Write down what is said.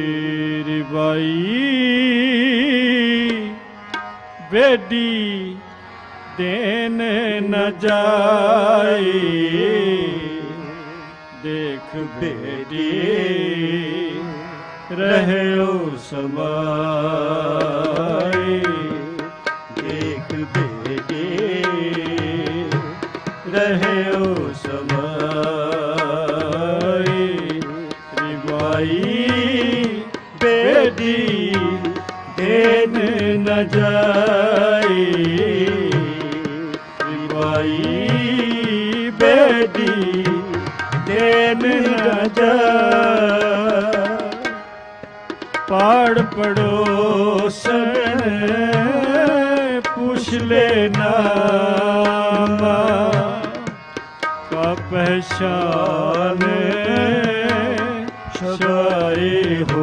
ਤੇਰੀ ਬਾਈ ਵੇਡੀ ਦੇਨ ਨ ਜਾਈ ਦੇਖ ਬੇਟੀ ਰਹਿਓ ਸਮਾਈ ਦੇਖ ਬੇਟੀ ਰਹਿਓ ਸਮਾਈ ਰਿਵਾਈ ਬੇਦੀ ਦੇਨ ਨ ਜਾਈ। ਰਿਵਾਈ ਬੇਦੀ ਦੇਨ ਨ ਜਾਈ। ਪੜ ਪੜੋਸਣ ਪੁੱਛ ਲੈਣਾ ਕਾ ਪਹਿਚਾਨ ਛਾਏ ਹੋ